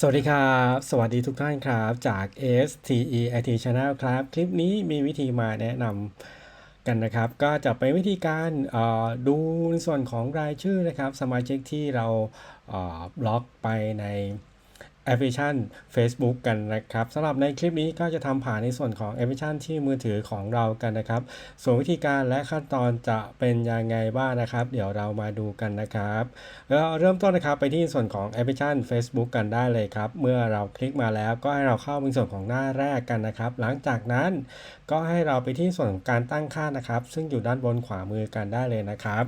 สวัสดีครับ สวัสดีทุกท่านครับ จาก STE IT Channel ครับ คลิปนี้มีวิธีมาแนะนำกันนะครับ ก็จะเป็นวิธีการดูในส่วนของรายชื่อนะครับ สมาชิกที่เราบล็อกไปใน แอปพลิเคชัน Facebook กันนะครับสำหรับในคลิปนี้ก็จะทำผ่านในส่วนของแอปพลิเคชันที่มือถือของเรากันนะครับ ส่วนวิธีการและขั้นตอนจะเป็นยังไงบ้างนะครับ เดี๋ยวเรามาดูกันนะครับแล้วเริ่มต้นนะครับไปที่ส่วนของแอปพลิเคชัน Facebook กันได้เลยครับ เมื่อเราคลิกมาแล้วก็ให้เราเข้าไปส่วนของหน้าแรกกันนะครับ หลังจากนั้นก็ให้เราไปที่ส่วนของการตั้งค่านะครับ ซึ่งอยู่ด้านบนขวามือกันได้เลยนะครับ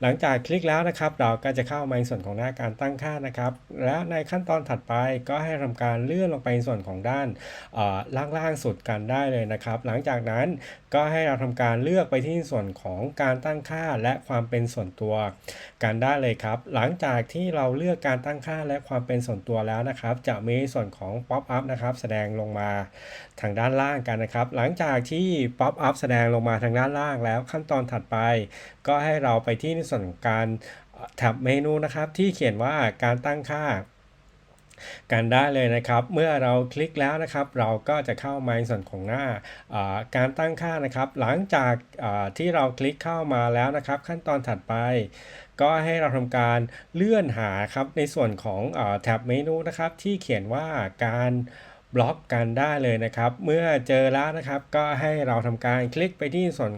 หลังจากคลิกแล้วนะครับ เราก็จะเข้ามาในส่วนของหน้าการตั้งค่านะครับ และในขั้นตอนถัดไปก็ให้ทำการเลื่อนลงไปในส่วนของด้านเอ่อล่างๆสุดกันได้เลยนะครับ หลังจากนั้นก็ให้เราทำการเลือกไปที่ส่วนของการตั้งค่าและความเป็นส่วนตัวกันได้เลยครับ หลังจากที่เราเลือกการตั้งค่าและความเป็นส่วนตัวแล้วนะครับ จะมีส่วนของ pop up นะครับ แสดงลงมาทางด้านล่างกันนะครับ หลังจากที่ pop up แสดงลงมาทางด้านล่างแล้วขั้นตอนถัดไป ก็ให้เราไปที่ในส่วนของการแท็บเมนูนะครับ ที่เขียนว่าการตั้งค่า กันได้เลยนะครับ เมื่อเราคลิกแล้วนะครับ เราก็จะเข้ามาในส่วนของหน้าการตั้งค่านะครับ หลังจากที่เราคลิกเข้ามาแล้วนะครับ ขั้นตอนถัดไป ก็ให้เราทำการเลื่อนหาครับในส่วนของอแท็บเมนูนะครับ ที่เขียนว่าการบล็อกกันได้เลยนะครับ เมื่อเจอแล้วนะครับ ก็ให้เราทำการคลิกไปที่ส่วน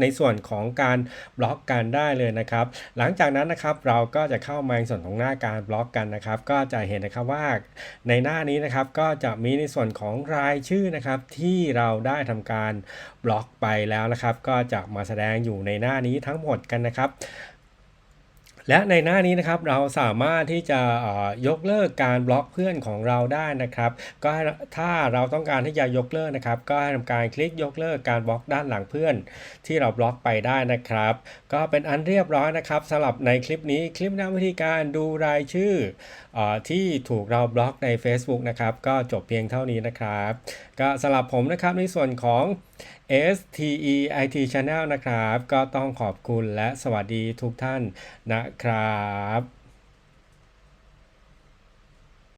ในส่วนของการบล็อกกันได้เลยนะครับ หลังจากนั้นนะครับเราก็จะเข้ามาในส่วนของหน้าการบล็อกกันนะครับ ก็จะเห็นนะครับว่าในหน้านี้นะครับก็จะมีในส่วนของรายชื่อนะครับที่เราได้ทำการบล็อกไปแล้วนะครับ ก็จะมาแสดงอยู่ในหน้านี้ทั้งหมดกันนะครับ และในหน้านี้นะครับเราสามารถที่จะยกเลิกการบล็อกเพื่อนของเราได้นะครับ ก็ถ้าเราต้องการที่จะยกเลิกนะครับ ก็ให้ทำการคลิกยกเลิกการบล็อกด้านหลังเพื่อน ที่เราบล็อกไปได้นะครับ ก็เป็นอันเรียบร้อยนะครับสำหรับในคลิปนี้คลิปแนะวิธีการดูรายชื่อเออที่ถูกเราบล็อกใน Facebook นะครับ ก็จบเพียงเท่านี้นะครับก็สำหรับผมนะครับในส่วนของ STE IT Channel นะครับ ก็ต้องขอบคุณและสวัสดีทุกท่านนะครับ